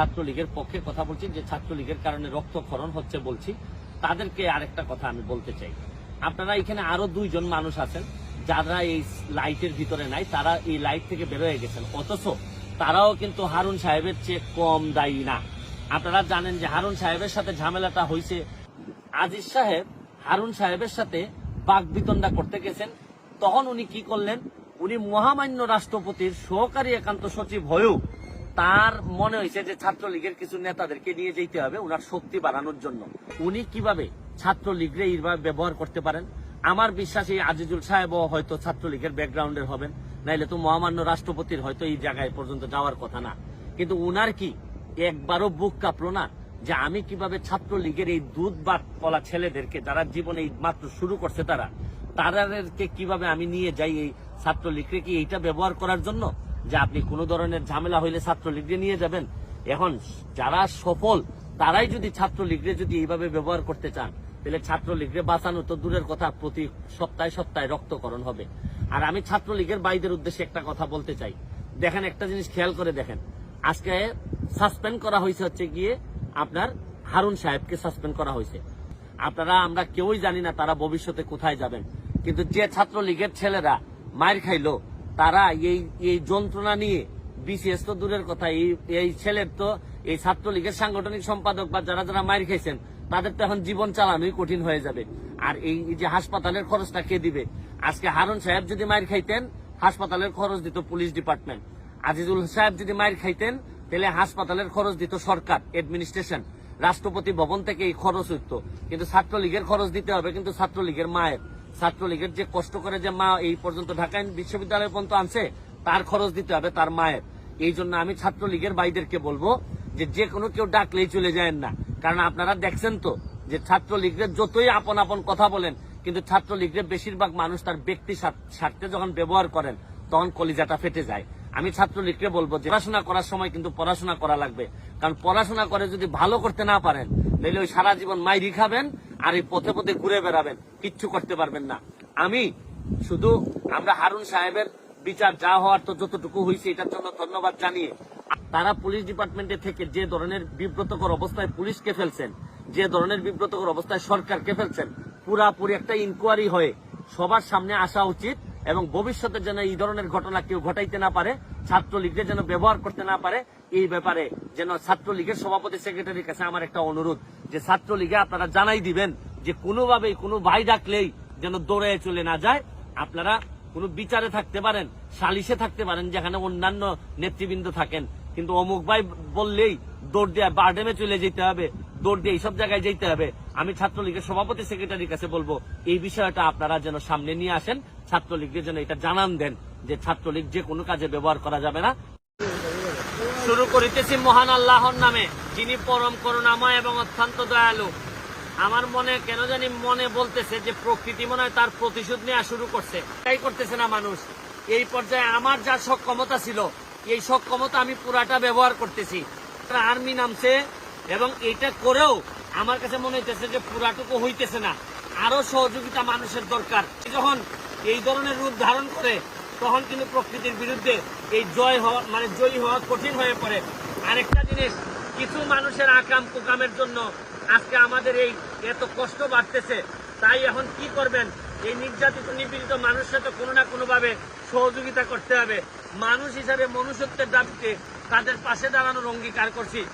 ছাত্রলীগের পক্ষে কথা বলছি, যে ছাত্রলীগের কারণে রক্তক্ষরণ হচ্ছে বলছি, তাদেরকে আরেকটা কথা আমি বলতে চাই। আপনারা এখানে আরও দুইজন মানুষ আছেন, যারা এই লাইটের ভিতরে নাই, তারা এই লাইট থেকে বেরোয় গেছেন। অথচ তারাও কিন্তু হারুন সাহেবের চেয়ে কম দায়ী না। আপনারা জানেন যে হারুন সাহেবের সাথে ঝামেলাটা হয়েছে। আজিজ সাহেব হারুন সাহেবের সাথে বাগবিতণ্ডা করতে গেছেন। তখন উনি কি করলেন? উনি মহামান্য রাষ্ট্রপতির সহকারী একান্ত সচিব হয়েও তার মনে হয়েছে যে ছাত্রলীগের কিছু নেতাদেরকে নিয়ে যেতে হবে ওনার শক্তি বাড়ানোর জন্য। উনি কীভাবে ছাত্রলীগরে এইভাবে ব্যবহার করতে পারেন? আমার বিশ্বাস এই আজিজুল সাহেবও হয়তো ছাত্রলীগের ব্যাকগ্রাউন্ডের হবেন, নাইলে তো মহামান্য রাষ্ট্রপতির হয়তো এই জায়গায় পর্যন্ত যাওয়ার কথা না। কিন্তু উনার কি একবারও বুক কাঁপলো না যে আমি কীভাবে ছাত্রলীগের এই দুধ বাদ পলা ছেলেদেরকে যারা জীবনে মাত্র শুরু করছে তারা তাদেরকে কীভাবে আমি নিয়ে যাই এই ছাত্রলীগকে কি এইটা ব্যবহার করার জন্য? যে আপনি কোনো ধরনের ঝামেলা হইলে ছাত্রলীগকে নিয়ে যাবেন। এখন যারা সফল, তারাই যদি ছাত্রলীগরে যদি এইভাবে ব্যবহার করতে চান, তাহলে ছাত্রলীগরে বাঁচানো তো দূরের কথা, প্রতি সপ্তাহে সপ্তাহে রক্তকরণ হবে। আর আমি ছাত্রলীগের বাইদের উদ্দেশ্যে একটা কথা বলতে চাই। দেখেন, একটা জিনিস খেয়াল করে দেখেন। আজকে সাসপেন্ড করা হয়েছে হচ্ছে গিয়ে আপনার হারুন সাহেবকে সাসপেন্ড করা হয়েছে। আপনারা, আমরা কেউই জানি না তারা ভবিষ্যতে কোথায় যাবেন। কিন্তু যে ছাত্রলীগের ছেলেরা মায়ের খাইলো তারা এই এই যন্ত্রণা নিয়ে, বিসিএস তো দূরের কথা, এই এই ছেলের তো এই ছাত্রলীগের সাংগঠনিক সম্পাদক বা যারা যারা মায়ের খাইছেন, তাদের তো এখন জীবন চালানোই কঠিন হয়ে যাবে। আর এই যে হাসপাতালের খরচটা কে দিবে? আজকে হারুন সাহেব যদি মায়ের খাইতেন, হাসপাতালের খরচ দিত পুলিশ ডিপার্টমেন্ট। আজিজুল সাহেব যদি মায়ের খাইতেন, তাহলে হাসপাতালের খরচ দিত সরকার এডমিনিস্ট্রেশন রাষ্ট্রপতি ভবন থেকে এই খরচ হইতো কিন্তু ছাত্রলীগের খরচ দিতে হবে, কিন্তু ছাত্রলীগের মায়ের। ছাত্রলীগের যে কষ্ট করে যে মা এই পর্যন্ত ঢাকা বিশ্ববিদ্যালয় পর্যন্ত আনছে, তার খরচ দিতে হবে তার মায়ের। এই জন্য আমি ছাত্রলীগের ভাইদেরকে বলব যে যে কোনো কেউ ডাকলেই চলে যায় না। কারণ আপনারা দেখছেন তো যে ছাত্রলীগের যতই আপন আপন কথা বলেন, কিন্তু ছাত্রলীগের বেশিরভাগ মানুষ তার ব্যক্তি স্বার্থে যখন ব্যবহার করেন, তখন কলিজাটা ফেটে যায়। আমি ছাত্রলীগকে বলব যে পড়াশোনা করার সময় কিন্তু পড়াশোনা করা লাগবে। কারণ পড়াশোনা করে যদি ভালো করতে না পারেন, তাহলে ওই সারা জীবন মাইরি খাবেন আর এই পথে পথে ঘুরে বেড়াবেন, কিচ্ছু করতে পারবেন না। আমি শুধু, আমরা হারুন সাহেবের বিচার যা হওয়ার তো যতটুকু হয়েছে, এটার জন্য ধন্যবাদ জানিয়ে, তারা পুলিশ ডিপার্টমেন্টে থেকে যে ধরনের বিব্রতকর অবস্থায় পুলিশকে ফেলছেন, যে ধরনের বিব্রতকর অবস্থায় সরকারকে ফেলছেন, পুরাপুরি একটা ইনকোয়ারি হয়ে সবার সামনে আসা উচিত। এবং ভবিষ্যতে যেন এই ধরনের ঘটনা কেউ ঘটাইতে না পারে, ছাত্রলীগকে যেন ব্যবহার করতে না পারে, এই ব্যাপারে যেন ছাত্রলীগের সভাপতি সেক্রেটারির কাছে আমার একটা অনুরোধ যে ছাত্রলীগে আপনারা জানাই দিবেন যে কোনোভাবেই, কোনো ভাই ডাকলেই যেন দৌড়ে চলে না যায়। আপনারা কোনো বিচারে থাকতে পারেন, সালিশে থাকতে পারেন, যেখানে অন্যান্য নেতৃবৃন্দ থাকেন। কিন্তু অমুক ভাই বললেই দৌড় দিয়ে বারডেমে চলে যেতে হবে। দৌড় দিয়ে এইসব জায়গায় যেতে হবে। আমি ছাত্রলীগের সভাপতি সেক্রেটারির কাছে বলব, এই বিষয়টা আপনারা যেন সামনে নিয়ে আসেন। ছাত্রলীগকে যেন এটা জানান দেন যে ছাত্রলীগ যে কোনো কাজে ব্যবহার করা যাবে না। শুরু করিতেছি মহান আল্লাহর নামে, যিনি পরম করুণাময় এবং অত্যন্ত দয়ালু। আমার মনে, কেন জানি মনে বলতেছে যে প্রকৃতি মনে হয় তার প্রতিশোধ নেওয়া শুরু করছে। তাই করতেছে না মানুষ। এই পর্যায়ে আমার যা সক্ষমতা ছিল, এই সক্ষমতা আমি পুরাটা ব্যবহার করতেছি। আর্মি নামছে এবং এটা করেও আমার কাছে মনে হইতেছে যে পুরাটুকু হইতেছে না। আরও সহযোগিতা মানুষের দরকার। যখন এই ধরনের রূপ ধারণ করে, তখন কিন্তু প্রকৃতির বিরুদ্ধে এই জয় হওয়া মানে জয়ী হওয়া কঠিন হয়ে পড়ে। আরেকটা জিনিস, কিছু মানুষের আকাম কুকামের জন্য আজকে আমাদের এই এত কষ্ট বাড়তেছে। তাই এখন কি করবেন? এই নির্যাতিত, নিপীড়িত মানুষের সাথে কোনো না কোনোভাবে সহযোগিতা করতে হবে। মানুষ হিসাবে মনুষ্যত্বের দাবিতে তাদের পাশে দাঁড়ানোর অঙ্গীকার করছি।